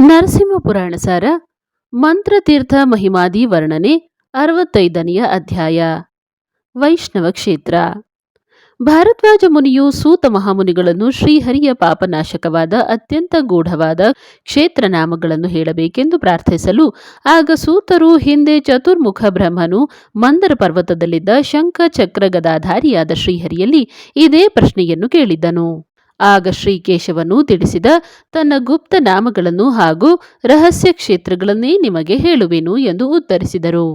ನರಸಿಂಹ ಪುರಾಣ ಸಾರ, ಮಂತ್ರತೀರ್ಥ ಮಹಿಮಾದಿ ವರ್ಣನೆ, ಅರವತ್ತೈದನೆಯ ಅಧ್ಯಾಯ. ವೈಷ್ಣವ ಕ್ಷೇತ್ರ. ಭಾರದ್ವಾಜ ಮುನಿಯು ಸೂತ ಮಹಾಮುನಿಗಳನ್ನು ಶ್ರೀಹರಿಯ ಪಾಪನಾಶಕವಾದ ಅತ್ಯಂತ ಗೂಢವಾದ ಕ್ಷೇತ್ರ ನಾಮಗಳನ್ನು ಹೇಳಬೇಕೆಂದು ಪ್ರಾರ್ಥಿಸಲು ಆಗ ಸೂತರು ಹಿಂದೆ ಚತುರ್ಮುಖ ಬ್ರಹ್ಮನು ಮಂದರ ಪರ್ವತದಲ್ಲಿದ್ದ ಶಂಖ ಚಕ್ರ ಗದಾಧಾರಿಯಾದ ಶ್ರೀಹರಿಯಲ್ಲಿ ಇದೇ ಪ್ರಶ್ನೆಯನ್ನು ಕೇಳಿದ್ದನು. ಆಗ ಶ್ರೀಕೇಶವನು ತಿಳಿಸಿದ ತನ್ನ ಗುಪ್ತ ನಾಮಗಳನ್ನು ಹಾಗೂ ರಹಸ್ಯ ಕ್ಷೇತ್ರಗಳನ್ನೇ ನಿಮಗೆ ಹೇಳುವೆನು ಎಂದು ಉತ್ತರಿಸಿದರು.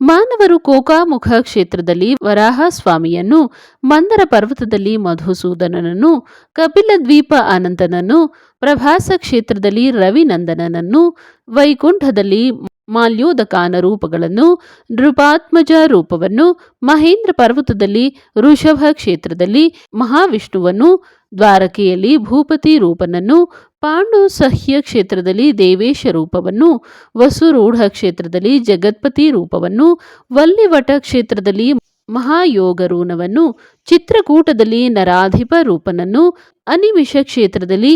ಮಾನವರು ಕೋಕಾಮುಖ ಕ್ಷೇತ್ರದಲ್ಲಿ ವರಾಹ ಸ್ವಾಮಿಯನ್ನು ಮಂದರ ಪರ್ವತದಲ್ಲಿ ಮಧುಸೂದನನನ್ನು, ಕಪಿಲ ದ್ವೀಪ ಅನಂತನನ್ನು, ಪ್ರಭಾಸ ಕ್ಷೇತ್ರದಲ್ಲಿ ರವಿನಂದನನನ್ನು, ವೈಕುಂಠದಲ್ಲಿ ಮಾಲ್ಯೋದಕಾನ ರೂಪಗಳನ್ನು, ನೃಪಾತ್ಮಜ ರೂಪವನ್ನು, ಮಹೇಂದ್ರ ಪರ್ವತದಲ್ಲಿ ಋಷಭ ಕ್ಷೇತ್ರದಲ್ಲಿ ಮಹಾವಿಷ್ಣುವನ್ನು ದ್ವಾರಕೆಯಲ್ಲಿ ಭೂಪತಿ ರೂಪನನ್ನು ಪಾಂಡು ಸಹ್ಯ ಕ್ಷೇತ್ರದಲ್ಲಿ ದೇವೇಶ ರೂಪವನ್ನು, ವಸುರೂಢ ಕ್ಷೇತ್ರದಲ್ಲಿ ಜಗತ್ಪತಿ ರೂಪವನ್ನು, ವಲ್ಲಿವಟ ಕ್ಷೇತ್ರದಲ್ಲಿ ಮಹಾಯೋಗರೂನವನ್ನು ಚಿತ್ರಕೂಟದಲ್ಲಿ ನರಾಧಿಪ ರೂಪನನ್ನು, ಅನಿಮಿಷ ಕ್ಷೇತ್ರದಲ್ಲಿ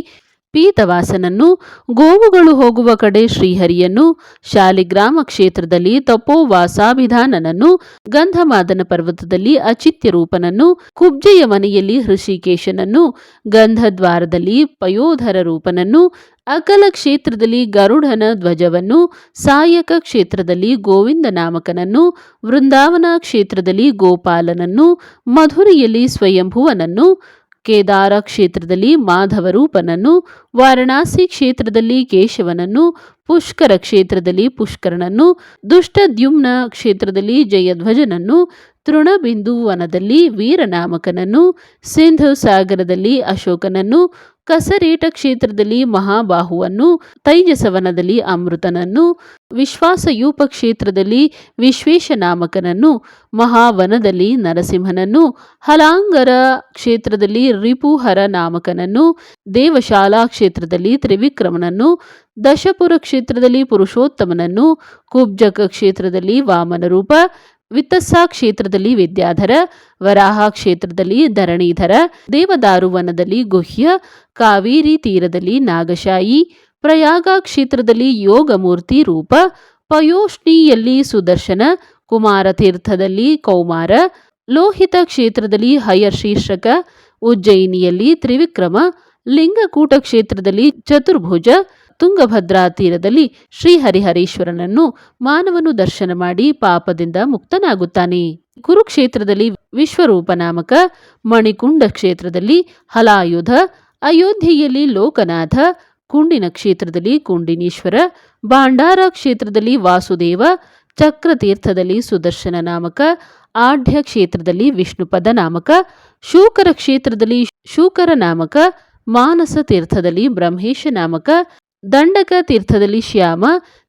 ಪೀತವಾಸನನ್ನು ಗೋವುಗಳು ಹೋಗುವ ಕಡೆ ಶ್ರೀಹರಿಯನ್ನು, ಶಾಲಿಗ್ರಾಮ ಕ್ಷೇತ್ರದಲ್ಲಿ ತಪೋವಾಸಾಭಿಧಾನನನ್ನು ಗಂಧಮಾದನ ಪರ್ವತದಲ್ಲಿ ಅಚಿತ್ಯ ರೂಪನನ್ನು ಕುಬ್ಜೆಯ ಮನೆಯಲ್ಲಿ ಹೃಷಿಕೇಶನನ್ನು, ಗಂಧದ್ವಾರದಲ್ಲಿ ಪಯೋಧರ ರೂಪನನ್ನು, ಅಕಲ ಕ್ಷೇತ್ರದಲ್ಲಿ ಗರುಡನ ಧ್ವಜವನ್ನು, ಸಾಯಕ ಕ್ಷೇತ್ರದಲ್ಲಿ ಗೋವಿಂದ ನಾಮಕನನ್ನು, ವೃಂದಾವನ ಕ್ಷೇತ್ರದಲ್ಲಿ ಗೋಪಾಲನನ್ನು, ಮಧುರೆಯಲ್ಲಿ ಸ್ವಯಂಭುವನನ್ನು ಕೇದಾರ ಕ್ಷೇತ್ರದಲ್ಲಿ ಮಾಧವರೂಪನನ್ನು ವಾರಣಾಸಿ ಕ್ಷೇತ್ರದಲ್ಲಿ ಕೇಶವನನ್ನು ಪುಷ್ಕರ ಕ್ಷೇತ್ರದಲ್ಲಿ ಪುಷ್ಕರನನ್ನು ದುಷ್ಟದ್ಯುಮ್ನ ಕ್ಷೇತ್ರದಲ್ಲಿ ಜಯಧ್ವಜನನ್ನು ತೃಣಬಿಂದು ವನದಲ್ಲಿ ವೀರನಾಮಕನನ್ನು ಸಿಂಧು ಸಾಗರದಲ್ಲಿ ಅಶೋಕನನ್ನು, ಕಸರೇಟ ಕ್ಷೇತ್ರದಲ್ಲಿ ಮಹಾಬಾಹುವನ್ನು, ತೈಜಸವನದಲ್ಲಿ ಅಮೃತನನ್ನು, ವಿಶ್ವಾಸಯೂಪ ಕ್ಷೇತ್ರದಲ್ಲಿ ವಿಶ್ವೇಶನಾಮಕನನ್ನು, ಮಹಾವನದಲ್ಲಿ ನರಸಿಂಹನನ್ನು, ಹಲಾಂಗರ ಕ್ಷೇತ್ರದಲ್ಲಿ ರಿಪುಹರ ನಾಮಕನನ್ನು ದೇವಶಾಲಾ ಕ್ಷೇತ್ರದಲ್ಲಿ ತ್ರಿವಿಕ್ರಮನನ್ನು, ದಶಪುರ ಕ್ಷೇತ್ರದಲ್ಲಿ ಪುರುಷೋತ್ತಮನನ್ನು, ಕುಬ್ಜಕ ಕ್ಷೇತ್ರದಲ್ಲಿ ವಾಮನ ರೂಪ ವಿತ್ತಸ್ಸಾ ಕ್ಷೇತ್ರದಲ್ಲಿ ವಿದ್ಯಾಧರ, ವರಾಹ ಕ್ಷೇತ್ರದಲ್ಲಿ ಧರಣೀಧರ, ದೇವದಾರುವನದಲ್ಲಿ ಗುಹ್ಯ, ಕಾವೇರಿ ತೀರದಲ್ಲಿ ನಾಗಶಾಯಿ, ಪ್ರಯಾಗ ಕ್ಷೇತ್ರದಲ್ಲಿ ಯೋಗಮೂರ್ತಿ ರೂಪ, ಪಯೋಷ್ಣಿಯಲ್ಲಿ ಸುದರ್ಶನ ಕುಮಾರತೀರ್ಥದಲ್ಲಿ ಕೌಮಾರ, ಲೋಹಿತ ಕ್ಷೇತ್ರದಲ್ಲಿ ಹಯರ್ ಶೀರ್ಷಕ, ಉಜ್ಜಯಿನಿಯಲ್ಲಿ ತ್ರಿವಿಕ್ರಮ, ಲಿಂಗಕೂಟ ಕ್ಷೇತ್ರದಲ್ಲಿ ಚತುರ್ಭುಜ ತುಂಗಭದ್ರಾ ತೀರದಲ್ಲಿ ಶ್ರೀಹರಿಹರೇಶ್ವರನನ್ನು ಮಾನವನು ದರ್ಶನ ಮಾಡಿ ಪಾಪದಿಂದ ಮುಕ್ತನಾಗುತ್ತಾನೆ. ಕುರುಕ್ಷೇತ್ರದಲ್ಲಿ ವಿಶ್ವರೂಪ ನಾಮಕ ಮಣಿಕುಂಡ ಕ್ಷೇತ್ರದಲ್ಲಿ ಹಲಾಯುಧ, ಅಯೋಧ್ಯೆಯಲ್ಲಿ ಲೋಕನಾಥ, ಕುಂಡಿನ ಕ್ಷೇತ್ರದಲ್ಲಿ ಕುಂಡಿನೀಶ್ವರ, ಭಾಂಡಾರ ಕ್ಷೇತ್ರದಲ್ಲಿ ವಾಸುದೇವ, ಚಕ್ರತೀರ್ಥದಲ್ಲಿ ಸುದರ್ಶನ ನಾಮಕ, ಆಢ್ಯ ಕ್ಷೇತ್ರದಲ್ಲಿ ವಿಷ್ಣುಪದ ನಾಮಕ, ಶೂಕರ ಕ್ಷೇತ್ರದಲ್ಲಿ ಶೂಕರ ನಾಮಕ, ಮಾನಸ ತೀರ್ಥದಲ್ಲಿ ಬ್ರಹ್ಮೇಶ ನಾಮಕ ದಂಡಕ ತೀರ್ಥದಲ್ಲಿ ಶ್ಯಾಮ,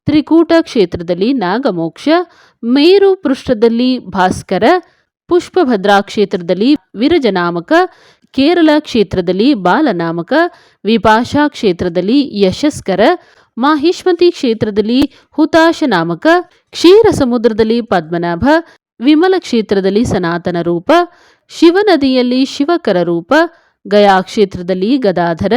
ತ್ರಿಕೂಟ ಕ್ಷೇತ್ರದಲ್ಲಿ ನಾಗಮೋಕ್ಷ, ಮೇರು ಪೃಷ್ಠದಲ್ಲಿ ಭಾಸ್ಕರ, ಪುಷ್ಪಭದ್ರಾ ಕ್ಷೇತ್ರದಲ್ಲಿ ವಿರಜನಾಮಕ, ಕೇರಳ ಕ್ಷೇತ್ರದಲ್ಲಿ ಬಾಲನಾಮಕ, ವಿಪಾಶಾ ಕ್ಷೇತ್ರದಲ್ಲಿ ಯಶಸ್ಕರ, ಮಾಹಿಷ್ಮತಿ ಕ್ಷೇತ್ರದಲ್ಲಿ ಹುತಾಶ ನಾಮಕ ಕ್ಷೀರ ಸಮುದ್ರದಲ್ಲಿ ಪದ್ಮನಾಭ, ವಿಮಲ ಕ್ಷೇತ್ರದಲ್ಲಿ ಸನಾತನ ರೂಪ, ಶಿವನದಿಯಲ್ಲಿ ಶಿವಕರ ರೂಪ, ಗಯಾ ಕ್ಷೇತ್ರದಲ್ಲಿ ಗದಾಧರ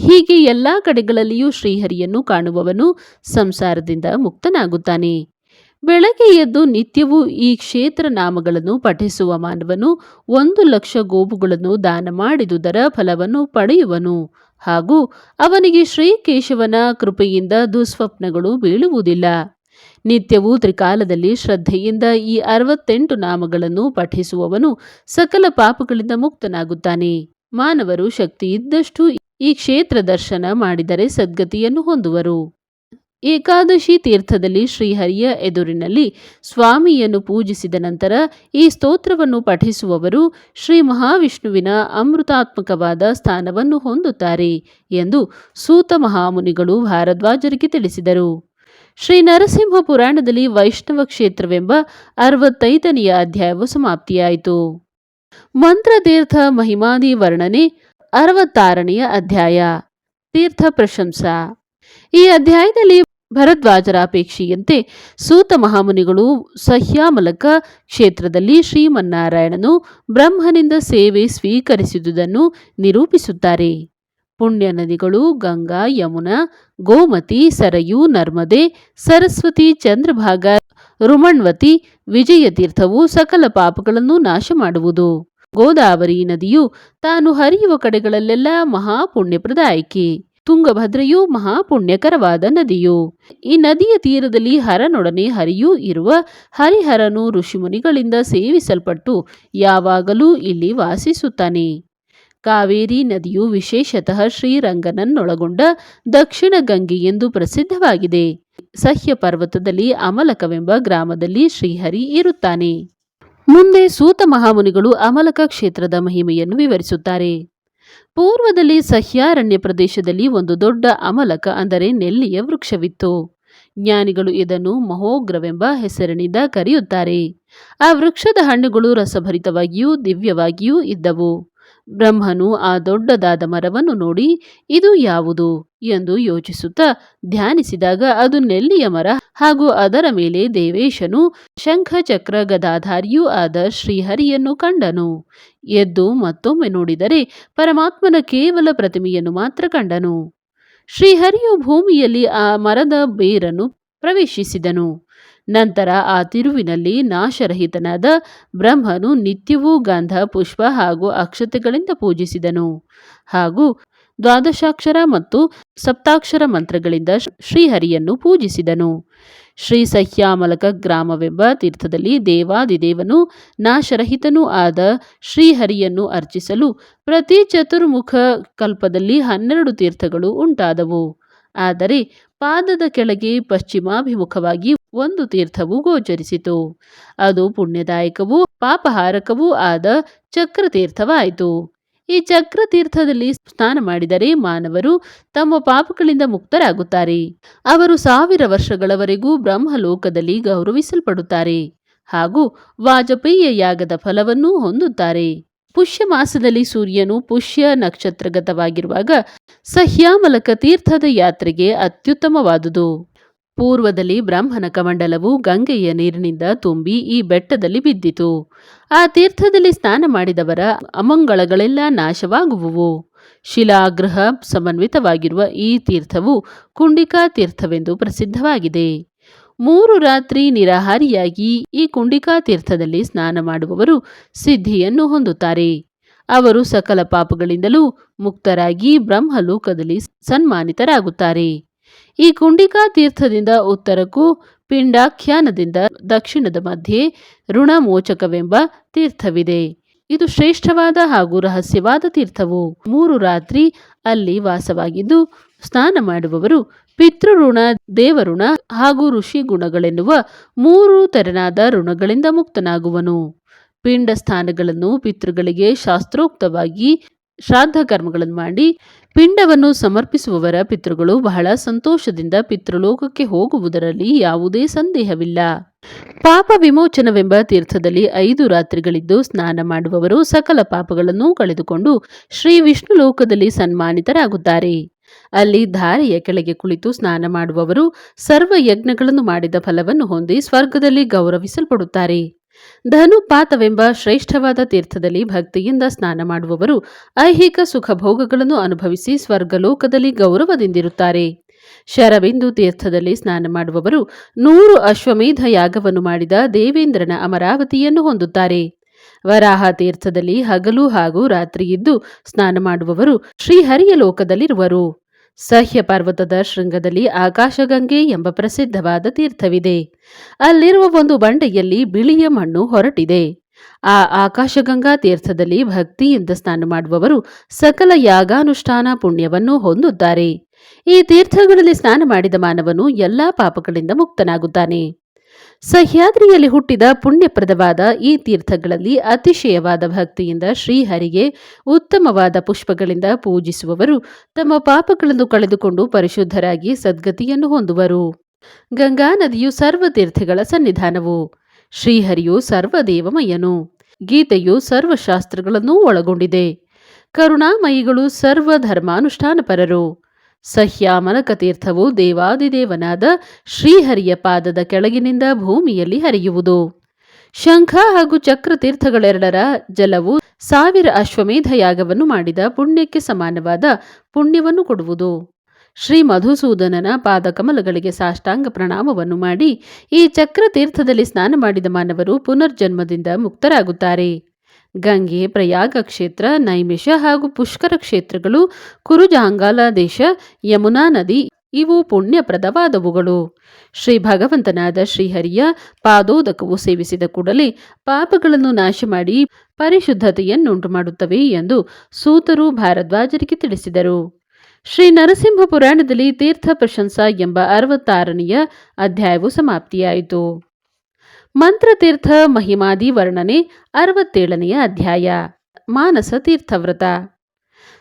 ಹೀಗೆ ಎಲ್ಲ ಕಡೆಗಳಲ್ಲಿಯೂ ಶ್ರೀಹರಿಯನ್ನು ಕಾಣುವವನು ಸಂಸಾರದಿಂದ ಮುಕ್ತನಾಗುತ್ತಾನೆ. ಬೆಳಗ್ಗೆ ಎದ್ದು ನಿತ್ಯವೂ ಈ ಕ್ಷೇತ್ರ ನಾಮಗಳನ್ನು ಪಠಿಸುವ ಮಾನವನು ಒಂದು ಲಕ್ಷ ಗೋಪುಗಳನ್ನು ದಾನ ಮಾಡಿದುದರ ಫಲವನ್ನು ಪಡೆಯುವನು. ಹಾಗೂ ಅವನಿಗೆ ಶ್ರೀಕೇಶವನ ಕೃಪೆಯಿಂದ ದುಸ್ವಪ್ನಗಳು ಬೀಳುವುದಿಲ್ಲ. ನಿತ್ಯವೂ ತ್ರಿಕಾಲದಲ್ಲಿ ಶ್ರದ್ಧೆಯಿಂದ ಈ ಅರವತ್ತೆಂಟು ನಾಮಗಳನ್ನು ಪಠಿಸುವವನು ಸಕಲ ಪಾಪಗಳಿಂದ ಮುಕ್ತನಾಗುತ್ತಾನೆ. ಮಾನವರು ಶಕ್ತಿ ಇದ್ದಷ್ಟು ಈ ಕ್ಷೇತ್ರ ದರ್ಶನ ಮಾಡಿದರೆ ಸದ್ಗತಿಯನ್ನು ಹೊಂದುವರು. ಏಕಾದಶಿ ತೀರ್ಥದಲ್ಲಿ ಶ್ರೀಹರಿಯ ಎದುರಿನಲ್ಲಿ ಸ್ವಾಮಿಯನ್ನು ಪೂಜಿಸಿದ ನಂತರ ಈ ಸ್ತೋತ್ರವನ್ನು ಪಠಿಸುವವರು ಶ್ರೀ ಮಹಾವಿಷ್ಣುವಿನ ಅಮೃತಾತ್ಮಕವಾದ ಸ್ಥಾನವನ್ನು ಹೊಂದುತ್ತಾರೆ ಎಂದು ಸೂತ ಮಹಾಮುನಿಗಳು ಭಾರದ್ವಾಜರಿಗೆ ತಿಳಿಸಿದರು. ಶ್ರೀ ನರಸಿಂಹ ಪುರಾಣದಲ್ಲಿ ವೈಷ್ಣವ ಕ್ಷೇತ್ರವೆಂಬ ಅರವತ್ತೈದನೆಯ ಅಧ್ಯಾಯವು ಸಮಾಪ್ತಿಯಾಯಿತು. ಮಂತ್ರತೀರ್ಥ ಮಹಿಮಾದಿ ವರ್ಣನೆ ಅರವತ್ತಾರನೆಯ ಅಧ್ಯಾಯ. ತೀರ್ಥ ಪ್ರಶಂಸಾ. ಈ ಅಧ್ಯಾಯದಲ್ಲಿ ಭರದ್ವಾಜರ ಅಪೇಕ್ಷೆಯಂತೆ ಸೂತ ಮಹಾಮುನಿಗಳು ಸಹ್ಯಾಮಲಕ ಕ್ಷೇತ್ರದಲ್ಲಿ ಶ್ರೀಮನ್ನಾರಾಯಣನು ಬ್ರಹ್ಮನಿಂದ ಸೇವೆ ಸ್ವೀಕರಿಸಿದುದನ್ನು ನಿರೂಪಿಸುತ್ತಾರೆ. ಪುಣ್ಯ ನದಿಗಳು ಗಂಗಾ, ಯಮುನಾ, ಗೋಮತಿ, ಸರಯು, ನರ್ಮದೆ, ಸರಸ್ವತಿ, ಚಂದ್ರಭಾಗ, ರುಮಣ್ವತಿ ವಿಜಯ ತೀರ್ಥವು ಸಕಲ ಪಾಪಗಳನ್ನು ನಾಶ ಮಾಡುವುದು ಗೋದಾವರಿ ನದಿಯು ತಾನು ಹರಿಯುವ ಕಡೆಗಳಲ್ಲೆಲ್ಲ ಮಹಾಪುಣ್ಯಪ್ರದಾಯಕಿ ತುಂಗಭದ್ರೆಯು ಮಹಾಪುಣ್ಯಕರವಾದ ನದಿಯು. ಈ ನದಿಯ ತೀರದಲ್ಲಿ ಹರನೊಡನೆ ಹರಿಯೂ ಇರುವ ಹರಿಹರನು ಋಷಿಮುನಿಗಳಿಂದ ಸೇವಿಸಲ್ಪಟ್ಟು ಯಾವಾಗಲೂ ಇಲ್ಲಿ ವಾಸಿಸುತ್ತಾನೆ. ಕಾವೇರಿ ನದಿಯು ವಿಶೇಷತಃ ಶ್ರೀರಂಗನನ್ನೊಳಗೊಂಡ ದಕ್ಷಿಣ ಗಂಗೆ ಎಂದು ಪ್ರಸಿದ್ಧವಾಗಿದೆ. ಸಹ್ಯ ಪರ್ವತದಲ್ಲಿ ಅಮಲಕವೆಂಬ ಗ್ರಾಮದಲ್ಲಿ ಶ್ರೀಹರಿ ಇರುತ್ತಾನೆ. ಮುಂದೆ ಸೂತ ಮಹಾಮುನಿಗಳು ಅಮಲಕ ಕ್ಷೇತ್ರದ ಮಹಿಮೆಯನ್ನು ವಿವರಿಸುತ್ತಾರೆ. ಪೂರ್ವದಲ್ಲಿ ಸಹ್ಯಾರಣ್ಯ ಪ್ರದೇಶದಲ್ಲಿ ಒಂದು ದೊಡ್ಡ ಅಮಲಕ, ಅಂದರೆ ನೆಲ್ಲಿಯ ವೃಕ್ಷವಿತ್ತು. ಜ್ಞಾನಿಗಳು ಇದನ್ನು ಮಹೋಗ್ರವೆಂಬ ಹೆಸರಿನಿಂದ ಕರೆಯುತ್ತಾರೆ. ಆ ವೃಕ್ಷದ ಹಣ್ಣುಗಳು ರಸಭರಿತವಾಗಿಯೂ ದಿವ್ಯವಾಗಿಯೂ ಇದ್ದವು. ಬ್ರಹ್ಮನು ಆ ದೊಡ್ಡದಾದ ಮರವನ್ನು ನೋಡಿ, ಇದು ಯಾವುದು? ಎಂದು ಯೋಚಿಸುತ್ತಾ ಧ್ಯಾನಿಸಿದಾಗ ಅದು ನೆಲ್ಲಿಯ ಮರ ಹಾಗೂ ಅದರ ಮೇಲೆ ದೇವೇಶನು ಶಂಖ ಚಕ್ರ ಗದಾಧಾರಿಯೂ ಆದ ಶ್ರೀಹರಿಯನ್ನು ಕಂಡನು. ಎದ್ದು ಮತ್ತೊಮ್ಮೆ ನೋಡಿದರೆ ಪರಮಾತ್ಮನ ಕೇವಲ ಪ್ರತಿಮೆಯನ್ನು ಮಾತ್ರ ಕಂಡನು. ಶ್ರೀಹರಿಯು ಭೂಮಿಯಲ್ಲಿ ಆ ಮರದ ಬೇರನ್ನು ಪ್ರವೇಶಿಸಿದನು. ನಂತರ ಆ ತಿರುವಿನಲ್ಲಿ ನಾಶರಹಿತನಾದ ಬ್ರಹ್ಮನು ನಿತ್ಯವೂ ಗಂಧ, ಪುಷ್ಪ ಹಾಗೂ ಅಕ್ಷತೆಗಳಿಂದ ಪೂಜಿಸಿದನು. ಹಾಗೂ ದ್ವಾದಶಾಕ್ಷರ ಮತ್ತು ಸಪ್ತಾಕ್ಷರ ಮಂತ್ರಗಳಿಂದ ಶ್ರೀಹರಿಯನ್ನು ಪೂಜಿಸಿದನು. ಶ್ರೀ ಸಹ್ಯಾಮಲಕ ಗ್ರಾಮವೆಂಬ ತೀರ್ಥದಲ್ಲಿ ದೇವಾದಿದೇವನು ನಾಶರಹಿತನೂ ಆದ ಶ್ರೀಹರಿಯನ್ನು ಅರ್ಚಿಸಲು ಪ್ರತಿ ಚತುರ್ಮುಖ ಕಲ್ಪದಲ್ಲಿ ಹನ್ನೆರಡು ತೀರ್ಥಗಳು ಉಂಟಾದವು. ಆದರೆ ಪಾದದ ಕೆಳಗೆ ಪಶ್ಚಿಮಾಭಿಮುಖವಾಗಿ ಒಂದು ತೀರ್ಥವು ಗೋಚರಿಸಿತು. ಅದು ಪುಣ್ಯದಾಯಕವೂ ಪಾಪಹಾರಕವೂ ಆದ ಚಕ್ರತೀರ್ಥವಾಯಿತು. ಈ ಚಕ್ರತೀರ್ಥದಲ್ಲಿ ಸ್ನಾನ ಮಾಡಿದರೆ ಮಾನವರು ತಮ್ಮ ಪಾಪಗಳಿಂದ ಮುಕ್ತರಾಗುತ್ತಾರೆ. ಅವರು ಸಾವಿರ ವರ್ಷಗಳವರೆಗೂ ಬ್ರಹ್ಮಲೋಕದಲ್ಲಿ ಗೌರವಿಸಲ್ಪಡುತ್ತಾರೆ. ಹಾಗೂ ವಾಜಪೇಯ ಯಾಗದ ಫಲವನ್ನೂ ಹೊಂದುತ್ತಾರೆ. ಪುಷ್ಯ ಮಾಸದಲ್ಲಿ ಸೂರ್ಯನು ಪುಷ್ಯ ನಕ್ಷತ್ರಗತವಾಗಿರುವಾಗ ಸಹ್ಯಾಮಲಕ ತೀರ್ಥದ ಯಾತ್ರೆಗೆ ಅತ್ಯುತ್ತಮವಾದುದು. ಪೂರ್ವದಲ್ಲಿ ಬ್ರಾಹ್ಮಣ ಕಮಂಡಲವು ಗಂಗೆಯ ನೀರಿನಿಂದ ತುಂಬಿ ಈ ಬೆಟ್ಟದಲ್ಲಿ ಬಿದ್ದಿತು. ಆ ತೀರ್ಥದಲ್ಲಿ ಸ್ನಾನ ಮಾಡಿದವರ ಅಮಂಗಳಗಳೆಲ್ಲ ನಾಶವಾಗುವುವು. ಶಿಲಾಗ್ರಹ ಸಮನ್ವಿತವಾಗಿರುವ ಈ ತೀರ್ಥವು ಕುಂಡಿಕಾ ತೀರ್ಥವೆಂದು ಪ್ರಸಿದ್ಧವಾಗಿದೆ. ಮೂರು ರಾತ್ರಿ ನಿರಾಹಾರಿಯಾಗಿ ಈ ಕುಂಡಿಕಾ ತೀರ್ಥದಲ್ಲಿ ಸ್ನಾನ ಮಾಡುವವರು ಸಿದ್ಧಿಯನ್ನು ಹೊಂದುತ್ತಾರೆ. ಅವರು ಸಕಲ ಪಾಪಗಳಿಂದಲೂ ಮುಕ್ತರಾಗಿ ಬ್ರಹ್ಮಲೋಕದಲ್ಲಿ ಸನ್ಮಾನಿತರಾಗುತ್ತಾರೆ. ಈ ಗುಂಡಿಕಾ ತೀರ್ಥದಿಂದ ಉತ್ತರಕ್ಕೂ ಪಿಂಡಾಖ್ಯಾನದಿಂದ ದಕ್ಷಿಣದ ಮಧ್ಯೆ ಋಣಮೋಚಕವೆಂಬ ತೀರ್ಥವಿದೆ. ಇದು ಶ್ರೇಷ್ಠವಾದ ಹಾಗೂ ರಹಸ್ಯವಾದ ತೀರ್ಥವು. ಮೂರು ರಾತ್ರಿ ಅಲ್ಲಿ ವಾಸವಾಗಿದ್ದು, ಸ್ನಾನ ಮಾಡುವವರು ಪಿತೃಋಣ, ದೇವಋಣ ಹಾಗೂ ಋಷಿ ಗುಣಗಳೆನ್ನುವ ಮೂರು ತೆರನಾದ ಋಣಗಳಿಂದ ಮುಕ್ತನಾಗುವನು. ಪಿಂಡ ಸ್ಥಾನಗಳನ್ನು ಪಿತೃಗಳಿಗೆ ಶಾಸ್ತ್ರೋಕ್ತವಾಗಿ ಶ್ರಾದ್ದ ಕರ್ಮಗಳನ್ನು ಮಾಡಿ ಪಿಂಡವನ್ನು ಸಮರ್ಪಿಸುವವರ ಪಿತೃಗಳು ಬಹಳ ಸಂತೋಷದಿಂದ ಪಿತೃಲೋಕಕ್ಕೆ ಹೋಗುವುದರಲ್ಲಿ ಯಾವುದೇ ಸಂದೇಹವಿಲ್ಲ. ಪಾಪ ವಿಮೋಚನವೆಂಬ ತೀರ್ಥದಲ್ಲಿ ಐದು ರಾತ್ರಿಗಳಿದ್ದು ಸ್ನಾನ ಮಾಡುವವರು ಸಕಲ ಪಾಪಗಳನ್ನು ಕಳೆದುಕೊಂಡು ಶ್ರೀ ವಿಷ್ಣು ಲೋಕದಲ್ಲಿ ಸನ್ಮಾನಿತರಾಗುತ್ತಾರೆ. ಅಲ್ಲಿ ಧಾರೆಯ ಕೆಳಗೆ ಕುಳಿತು ಸ್ನಾನ ಮಾಡುವವರು ಸರ್ವ ಯಜ್ಞಗಳನ್ನು ಮಾಡಿದ ಫಲವನ್ನು ಹೊಂದಿ ಸ್ವರ್ಗದಲ್ಲಿ ಗೌರವಿಸಲ್ಪಡುತ್ತಾರೆ. ಧನುಪಾತವೆಂಬ ಶ್ರೇಷ್ಠವಾದ ತೀರ್ಥದಲ್ಲಿ ಭಕ್ತಿಯಿಂದ ಸ್ನಾನ ಮಾಡುವವರು ಐಹಿಕ ಸುಖ ಭೋಗಗಳನ್ನು ಅನುಭವಿಸಿ ಸ್ವರ್ಗಲೋಕದಲ್ಲಿ ಗೌರವದಿಂದಿರುತ್ತಾರೆ. ಶರಬಿಂದು ತೀರ್ಥದಲ್ಲಿ ಸ್ನಾನ ಮಾಡುವವರು ನೂರು ಅಶ್ವಮೇಧ ಯಾಗವನ್ನು ಮಾಡಿದ ದೇವೇಂದ್ರನ ಅಮರಾವತಿಯನ್ನು ಹೊಂದುತ್ತಾರೆ. ವರಾಹ ತೀರ್ಥದಲ್ಲಿ ಹಗಲು ಹಾಗೂ ರಾತ್ರಿಯಿದ್ದು ಸ್ನಾನ ಮಾಡುವವರು ಶ್ರೀಹರಿಯ ಲೋಕದಲ್ಲಿರುವರು. ಸಹ್ಯ ಪರ್ವತದ ಶೃಂಗದಲ್ಲಿ ಆಕಾಶಗಂಗೆ ಎಂಬ ಪ್ರಸಿದ್ಧವಾದ ತೀರ್ಥವಿದೆ. ಅಲ್ಲಿರುವ ಒಂದು ಬಂಡೆಯಲ್ಲಿ ಬಿಳಿಯ ಮಣ್ಣು ಹೊರಟಿದೆ. ಆ ಆಕಾಶಗಂಗಾ ತೀರ್ಥದಲ್ಲಿ ಭಕ್ತಿಯಿಂದ ಸ್ನಾನ ಮಾಡುವವರು ಸಕಲ ಯಾಗಾನುಷ್ಠಾನ ಪುಣ್ಯವನ್ನು ಹೊಂದುತ್ತಾರೆ. ಈ ತೀರ್ಥಗಳಲ್ಲಿ ಸ್ನಾನ ಮಾಡಿದ ಮಾನವನು ಎಲ್ಲಾ ಪಾಪಗಳಿಂದ ಮುಕ್ತನಾಗುತ್ತಾನೆ. ಸಹ್ಯಾದ್ರಿಯಲ್ಲಿ ಹುಟ್ಟಿದ ಪುಣ್ಯಪ್ರದವಾದ ಈ ತೀರ್ಥಗಳಲ್ಲಿ ಅತಿಶಯವಾದ ಭಕ್ತಿಯಿಂದ ಶ್ರೀಹರಿಗೆ ಉತ್ತಮವಾದ ಪುಷ್ಪಗಳಿಂದ ಪೂಜಿಸುವವರು ತಮ್ಮ ಪಾಪಗಳನ್ನು ಕಳೆದುಕೊಂಡು ಪರಿಶುದ್ಧರಾಗಿ ಸದ್ಗತಿಯನ್ನು ಹೊಂದುವರು. ಗಂಗಾ ನದಿಯು ಸರ್ವ ತೀರ್ಥಗಳ ಸನ್ನಿಧಾನವು. ಶ್ರೀಹರಿಯು ಸರ್ವದೇವಮಯನು. ಗೀತೆಯು ಸರ್ವಶಾಸ್ತ್ರಗಳನ್ನೂ ಒಳಗೊಂಡಿದೆ. ಕರುಣಾಮಯಿಗಳು ಸರ್ವ ಸಹ್ಯಾಮಲಕ ತೀರ್ಥವು ದೇವಾದಿದೇವನಾದ ಶ್ರೀಹರಿಯ ಪಾದದ ಕೆಳಗಿನಿಂದ ಭೂಮಿಯಲ್ಲಿ ಹರಿಯುವುದು. ಶಂಖ ಹಾಗೂ ಚಕ್ರ ತೀರ್ಥಗಳೆರಡರ ಜಲವು ಸಾವಿರ ಅಶ್ವಮೇಧ ಯಾಗವನ್ನು ಮಾಡಿದ ಪುಣ್ಯಕ್ಕೆ ಸಮಾನವಾದ ಪುಣ್ಯವನ್ನು ಕೊಡುವುದು. ಶ್ರೀ ಮಧುಸೂದನನ ಪಾದಕಮಲಗಳಿಗೆ ಸಾಷ್ಟಾಂಗ ಪ್ರಣಾಮವನ್ನು ಮಾಡಿ ಈ ಚಕ್ರ ತೀರ್ಥದಲ್ಲಿ ಸ್ನಾನ ಮಾಡಿದ ಮಾನವರು ಪುನರ್ಜನ್ಮದಿಂದ ಮುಕ್ತರಾಗುತ್ತಾರೆ. ಗಂಗೆ, ಪ್ರಯಾಗ ಕ್ಷೇತ್ರ, ನೈಮಿಷ ಹಾಗೂ ಪುಷ್ಕರ ಕ್ಷೇತ್ರಗಳು, ಕುರುಜಾಂಗಾಲ ದೇಶ, ಯಮುನಾ ನದಿ, ಇವು ಪುಣ್ಯಪ್ರದವಾದವುಗಳು. ಶ್ರೀ ಭಗವಂತನಾದ ಶ್ರೀಹರಿಯ ಪಾದೋದಕವು ಸೇವಿಸಿದ ಕೂಡಲೇ ಪಾಪಗಳನ್ನು ನಾಶ ಮಾಡಿ ಪರಿಶುದ್ಧತೆಯನ್ನುಂಟು ಮಾಡುತ್ತವೆ ಎಂದು ಸೂತರು ಭಾರದ್ವಾಜರಿಗೆ ತಿಳಿಸಿದರು. ಶ್ರೀ ನರಸಿಂಹ ಪುರಾಣದಲ್ಲಿ ತೀರ್ಥ ಪ್ರಶಂಸಾ ಎಂಬ ಅರವತ್ತಾರನೆಯ ಅಧ್ಯಾಯವು ಸಮಾಪ್ತಿಯಾಯಿತು. ಮಂತ್ರತೀರ್ಥ ಮಹಿಮಾದಿ ವರ್ಣನೆ ಅರವತ್ತೇಳನೆಯ ಅಧ್ಯಾಯ. ಮಾನಸ ತೀರ್ಥವ್ರತ.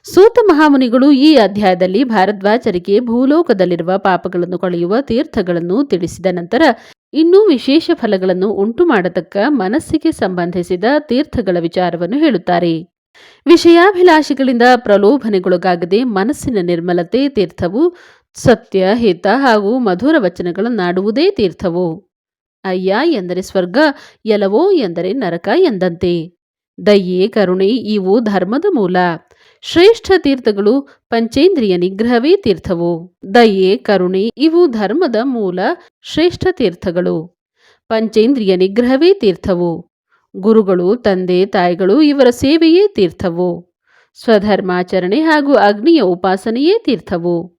ಸೂತ ಮಹಾಮುನಿಗಳು ಈ ಅಧ್ಯಾಯದಲ್ಲಿ ಭಾರದ್ವಾಜರಿಗೆ ಭೂಲೋಕದಲ್ಲಿರುವ ಪಾಪಗಳನ್ನು ಕಳೆಯುವ ತೀರ್ಥಗಳನ್ನು ತಿಳಿಸಿದ ನಂತರ ಇನ್ನೂ ವಿಶೇಷ ಫಲಗಳನ್ನು ಉಂಟು ಮಾಡತಕ್ಕ ಮನಸ್ಸಿಗೆ ಸಂಬಂಧಿಸಿದ ತೀರ್ಥಗಳ ವಿಚಾರವನ್ನು ಹೇಳುತ್ತಾರೆ. ವಿಷಯಾಭಿಲಾಷೆಗಳಿಂದ ಪ್ರಲೋಭನೆಗೊಳಗಾಗದೆ ಮನಸ್ಸಿನ ನಿರ್ಮಲತೆ ತೀರ್ಥವು ಸತ್ಯ, ಹಿತ ಹಾಗೂ ಮಧುರ ವಚನಗಳನ್ನಾಡುವುದೇ ತೀರ್ಥವು. ಅಯ್ಯ ಎಂದರೆ ಸ್ವರ್ಗ ಎಲವೋ ಎಂದರೆ ನರಕ ಎಂದಂತೆ. ದಯೆ, ಕರುಣೆ, ಇವು ಧರ್ಮದ ಮೂಲ. ಶ್ರೇಷ್ಠ ತೀರ್ಥಗಳು ಪಂಚೇಂದ್ರಿಯ ನಿಗ್ರಹವೇ ತೀರ್ಥವು. ದಯೆ, ಕರುಣೆ, ಇವು ಧರ್ಮದ ಮೂಲ ಶ್ರೇಷ್ಠ ತೀರ್ಥಗಳು. ಪಂಚೇಂದ್ರಿಯ ನಿಗ್ರಹವೇ ತೀರ್ಥವು. ಗುರುಗಳು, ತಂದೆ, ತಾಯಿಗಳು ಇವರ ಸೇವೆಯೇ ತೀರ್ಥವು. ಸ್ವಧರ್ಮಾಚರಣೆ ಹಾಗೂ ಅಗ್ನಿಯ ಉಪಾಸನೆಯೇ ತೀರ್ಥವು.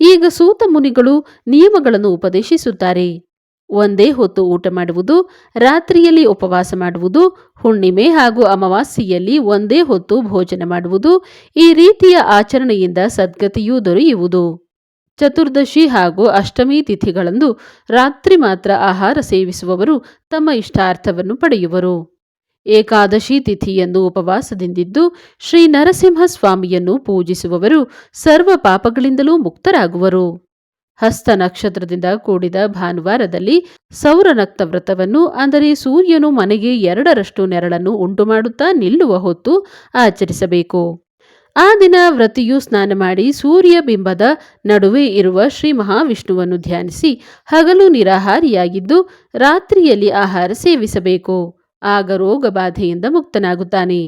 ಈಗ ಸೂತ ಮುನಿಗಳು ನಿಯಮಗಳನ್ನು ಉಪದೇಶಿಸುತ್ತಾರೆ. ಒಂದೇ ಹೊತ್ತು ಊಟ ಮಾಡುವುದು, ರಾತ್ರಿಯಲ್ಲಿ ಉಪವಾಸ ಮಾಡುವುದು, ಹುಣ್ಣಿಮೆ ಹಾಗೂ ಅಮಾವಾಸ್ಯೆಯಲ್ಲಿ ಒಂದೇ ಹೊತ್ತು ಭೋಜನ ಮಾಡುವುದು, ಈ ರೀತಿಯ ಆಚರಣೆಯಿಂದ ಸದ್ಗತಿಯೂ ದೊರೆಯುವುದು. ಚತುರ್ದಶಿ ಹಾಗೂ ಅಷ್ಟಮಿ ತಿಥಿಗಳಂದು ರಾತ್ರಿ ಮಾತ್ರ ಆಹಾರ ಸೇವಿಸುವವರು ತಮ್ಮ ಇಷ್ಟಾರ್ಥವನ್ನು ಪಡೆಯುವರು. ಏಕಾದಶಿ ತಿಥಿಯನ್ನು ಉಪವಾಸದಿಂದಿದ್ದು ಶ್ರೀ ನರಸಿಂಹ ಸ್ವಾಮಿಯನ್ನು ಪೂಜಿಸುವವರು ಸರ್ವ ಪಾಪಗಳಿಂದಲೂ ಮುಕ್ತರಾಗುವರು. ಹಸ್ತ ನಕ್ಷತ್ರದಿಂದ ಕೂಡಿದ ಭಾನುವಾರದಲ್ಲಿ ಸೌರನಕ್ತ ವ್ರತವನ್ನು, ಅಂದರೆ ಸೂರ್ಯನು ಮನೆಗೆ ಎರಡರಷ್ಟು ನೆರಳನ್ನು ಉಂಟುಮಾಡುತ್ತಾ ನಿಲ್ಲುವ ಹೊತ್ತು ಆಚರಿಸಬೇಕು. ಆ ದಿನ ವ್ರತಿಯು ಸ್ನಾನ ಮಾಡಿ ಸೂರ್ಯ ಬಿಂಬದ ನಡುವೆ ಇರುವ ಶ್ರೀ ಮಹಾವಿಷ್ಣುವನ್ನು ಧ್ಯಾನಿಸಿ ಹಗಲು ನಿರಾಹಾರಿಯಾಗಿದ್ದು ರಾತ್ರಿಯಲ್ಲಿ ಆಹಾರ ಸೇವಿಸಬೇಕು. ಆಗ ರೋಗ ಬಾಧೆಯಿಂದ ಮುಕ್ತನಾಗುತ್ತಾನೆ.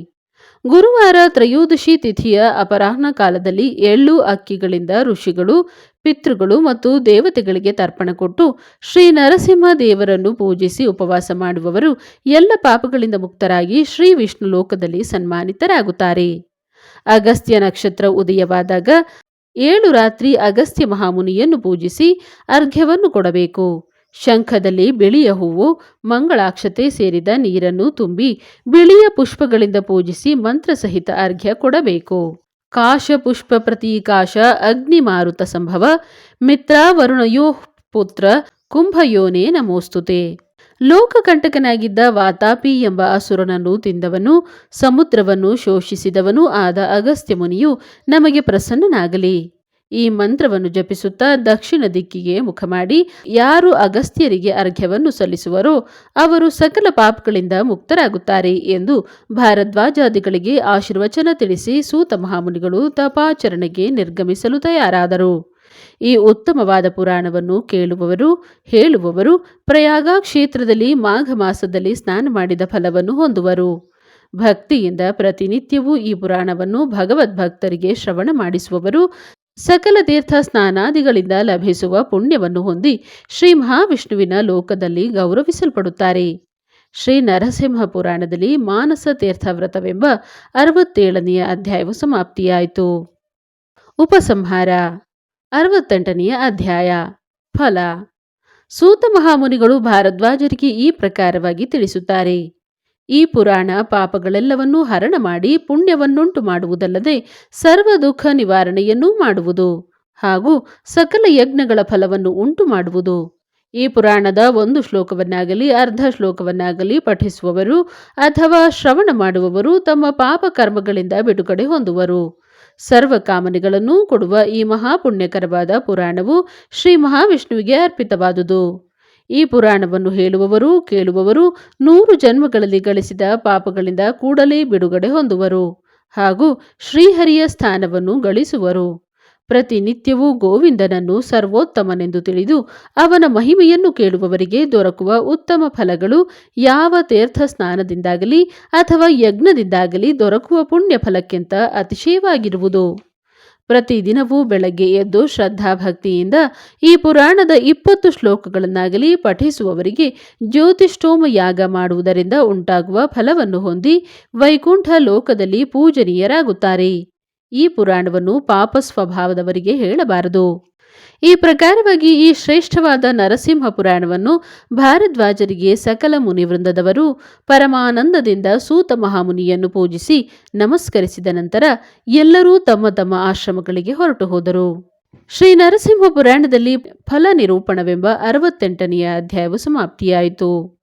ಗುರುವಾರ ತ್ರಯೋದಶಿ ತಿಥಿಯ ಅಪರಾಹ್ನ ಕಾಲದಲ್ಲಿ ಎಳ್ಳು ಅಕ್ಕಿಗಳಿಂದ ಋಷಿಗಳು, ಪಿತೃಗಳು ಮತ್ತು ದೇವತೆಗಳಿಗೆ ತರ್ಪಣ ಕೊಟ್ಟು ಶ್ರೀ ನರಸಿಂಹ ದೇವರನ್ನು ಪೂಜಿಸಿ ಉಪವಾಸ ಮಾಡುವವರು ಎಲ್ಲ ಪಾಪಗಳಿಂದ ಮುಕ್ತರಾಗಿ ಶ್ರೀ ವಿಷ್ಣು ಲೋಕದಲ್ಲಿ ಸನ್ಮಾನಿತರಾಗುತ್ತಾರೆ. ಅಗಸ್ತ್ಯ ನಕ್ಷತ್ರ ಉದಯವಾದಾಗ ಏಳು ರಾತ್ರಿ ಅಗಸ್ತ್ಯ ಮಹಾಮುನಿಯನ್ನು ಪೂಜಿಸಿ ಅರ್ಘ್ಯವನ್ನು ಕೊಡಬೇಕು. ಶಂಖದಲ್ಲಿ ಬಿಳಿಯ ಹೂವು, ಮಂಗಳಾಕ್ಷತೆ ಸೇರಿದ ನೀರನ್ನು ತುಂಬಿ ಬಿಳಿಯ ಪುಷ್ಪಗಳಿಂದ ಪೂಜಿಸಿ ಮಂತ್ರಸಹಿತ ಅರ್ಘ್ಯ ಕೊಡಬೇಕು. ಕಾಶ ಪುಷ್ಪ ಪ್ರತೀಕಾಶ ಅಗ್ನಿ ಮಾರುತ ಸಂಭವ ಮಿತ್ರಾವರುಣಯೋ ಪುತ್ರ ಕುಂಭಯೋನೇ ನಮೋಸ್ತುತೆ. ಲೋಕಕಂಟಕನಾಗಿದ್ದ ವಾತಾಪಿ ಎಂಬ ಅಸುರನನ್ನು ತಿಂದವನು, ಸಮುದ್ರವನ್ನು ಶೋಷಿಸಿದವನು ಆದ ಅಗಸ್ತ್ಯ ಮುನಿಯು ನಮಗೆ ಪ್ರಸನ್ನನಾಗಲಿ. ಈ ಮಂತ್ರವನ್ನು ಜಪಿಸುತ್ತಾ ದಕ್ಷಿಣ ದಿಕ್ಕಿಗೆ ಮುಖ ಮಾಡಿ, ಯಾರು ಅಗಸ್ತ್ಯರಿಗೆ ಅರ್ಘ್ಯವನ್ನು ಸಲ್ಲಿಸುವರೋ ಅವರು ಸಕಲ ಪಾಪಗಳಿಂದ ಮುಕ್ತರಾಗುತ್ತಾರೆ ಎಂದು ಭಾರದ್ವಾಜಾದಿಗಳಿಗೆ ಆಶೀರ್ವಚನ ತಿಳಿಸಿ ಸೂತ ಮಹಾಮುನಿಗಳು ತಪಾಚರಣೆಗೆ ನಿರ್ಗಮಿಸಲು ತಯಾರಾದರು. ಈ ಉತ್ತಮವಾದ ಪುರಾಣವನ್ನು ಕೇಳುವವರು, ಹೇಳುವವರು ಪ್ರಯಾಗ ಕ್ಷೇತ್ರದಲ್ಲಿ ಮಾಘ ಮಾಸದಲ್ಲಿ ಸ್ನಾನ ಮಾಡಿದ ಫಲವನ್ನು ಹೊಂದುವರು. ಭಕ್ತಿಯಿಂದ ಪ್ರತಿನಿತ್ಯವೂ ಈ ಪುರಾಣವನ್ನು ಭಗವದ್ಭಕ್ತರಿಗೆ ಶ್ರವಣ ಮಾಡಿಸುವವರು ಸಕಲ ತೀರ್ಥ ಸ್ನಾನಾದಿಗಳಿಂದ ಲಭಿಸುವ ಪುಣ್ಯವನ್ನು ಹೊಂದಿ ಶ್ರೀ ಮಹಾವಿಷ್ಣುವಿನ ಲೋಕದಲ್ಲಿ ಗೌರವಿಸಲ್ಪಡುತ್ತಾರೆ. ಶ್ರೀ ನರಸಿಂಹ ಪುರಾಣದಲ್ಲಿ ಮಾನಸ ತೀರ್ಥವ್ರತವೆಂಬ ಅರವತ್ತೇಳನೆಯ ಅಧ್ಯಾಯವು ಸಮಾಪ್ತಿಯಾಯಿತು. ಉಪಸಂಹಾರ. ಅರವತ್ತೆಂಟನೆಯ ಅಧ್ಯಾಯ. ಫಲ. ಸೂತ ಮಹಾಮುನಿಗಳು ಭಾರದ್ವಾಜರಿಗೆ ಈ ಪ್ರಕಾರವಾಗಿ ತಿಳಿಸುತ್ತಾರೆ. ಈ ಪುರಾಣ ಪಾಪಗಳೆಲ್ಲವನ್ನೂ ಹರಣ ಮಾಡಿ ಪುಣ್ಯವನ್ನುಂಟು ಮಾಡುವುದಲ್ಲದೆ ಸರ್ವ ದುಃಖ ನಿವಾರಣೆಯನ್ನೂ ಮಾಡುವುದು ಹಾಗೂ ಸಕಲ ಯಜ್ಞಗಳ ಫಲವನ್ನು ಉಂಟು ಮಾಡುವುದು. ಈ ಪುರಾಣದ ಒಂದು ಶ್ಲೋಕವನ್ನಾಗಲಿ, ಅರ್ಧ ಶ್ಲೋಕವನ್ನಾಗಲಿ ಪಠಿಸುವವರು ಅಥವಾ ಶ್ರವಣ ಮಾಡುವವರು ತಮ್ಮ ಪಾಪ ಕರ್ಮಗಳಿಂದ ಬಿಡುಗಡೆ ಹೊಂದುವರು. ಸರ್ವ ಕಾಮನೆಗಳನ್ನೂ ಕೊಡುವ ಈ ಮಹಾಪುಣ್ಯಕರವಾದ ಪುರಾಣವು ಶ್ರೀ ಮಹಾವಿಷ್ಣುವಿಗೆ ಅರ್ಪಿತವಾದುದು. ಈ ಪುರಾಣವನ್ನು ಹೇಳುವವರು, ಕೇಳುವವರು ನೂರು ಜನ್ಮಗಳಲ್ಲಿ ಗಳಿಸಿದ ಪಾಪಗಳಿಂದ ಕೂಡಲೇ ಬಿಡುಗಡೆ ಹೊಂದುವರು ಹಾಗೂ ಶ್ರೀಹರಿಯ ಸ್ಥಾನವನ್ನು ಗಳಿಸುವರು. ಪ್ರತಿನಿತ್ಯವೂ ಗೋವಿಂದನನ್ನು ಸರ್ವೋತ್ತಮನೆಂದು ತಿಳಿದು ಅವನ ಮಹಿಮೆಯನ್ನು ಕೇಳುವವರಿಗೆ ದೊರಕುವ ಉತ್ತಮ ಫಲಗಳು ಯಾವ ತೀರ್ಥ ಸ್ನಾನದಿಂದಾಗಲಿ ಅಥವಾ ಯಜ್ಞದಿಂದಾಗಲಿ ದೊರಕುವ ಪುಣ್ಯ ಫಲಕ್ಕಿಂತ ಅತಿಶಯವಾಗಿರುವುದು. ಪ್ರತಿದಿನವೂ ಬೆಳಗ್ಗೆ ಎದ್ದು ಶ್ರದ್ಧಾಭಕ್ತಿಯಿಂದ ಈ ಪುರಾಣದ ಇಪ್ಪತ್ತು ಶ್ಲೋಕಗಳನ್ನಾಗಲಿ ಪಠಿಸುವವರಿಗೆ ಜ್ಯೋತಿಷ್ಠೋಮ ಯಾಗ ಮಾಡುವುದರಿಂದ ಉಂಟಾಗುವ ಫಲವನ್ನು ಹೊಂದಿ ವೈಕುಂಠ ಲೋಕದಲ್ಲಿ ಪೂಜನೀಯರಾಗುತ್ತಾರೆ. ಈ ಪುರಾಣವನ್ನು ಪಾಪ ಸ್ವಭಾವದವರಿಗೆ ಹೇಳಬಾರದು. ಈ ಪ್ರಕಾರವಾಗಿ ಈ ಶ್ರೇಷ್ಠವಾದ ನರಸಿಂಹ ಪುರಾಣವನ್ನು ಭಾರದ್ವಾಜರಿಗೆ ಸಕಲ ಮುನಿವೃಂದದವರು ಪರಮಾನಂದದಿಂದ ಸೂತ ಮಹಾಮುನಿಯನ್ನು ಪೂಜಿಸಿ ನಮಸ್ಕರಿಸಿದ ನಂತರ ಎಲ್ಲರೂ ತಮ್ಮ ತಮ್ಮ ಆಶ್ರಮಗಳಿಗೆ ಹೊರಟು ಹೋದರು. ಶ್ರೀ ನರಸಿಂಹ ಪುರಾಣದಲ್ಲಿ ಫಲ ನಿರೂಪಣವೆಂಬ ಅರವತ್ತೆಂಟನೆಯ ಅಧ್ಯಾಯವು ಸಮಾಪ್ತಿಯಾಯಿತು.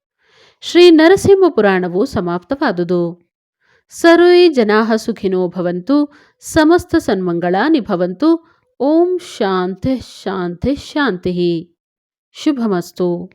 ಶ್ರೀ ನರಸಿಂಹ ಪುರಾಣವು ಸಮಾಪ್ತವಾದುದು. ಸರ್ವೇ ಜನಾ ಸುಖಿನೋ ಭವಂತು, ಸಮಸ್ತ ಸನ್ಮಂಗಳಾನಿ ಭವಂತು ओम शांति शांति शांति शुभमस्तु।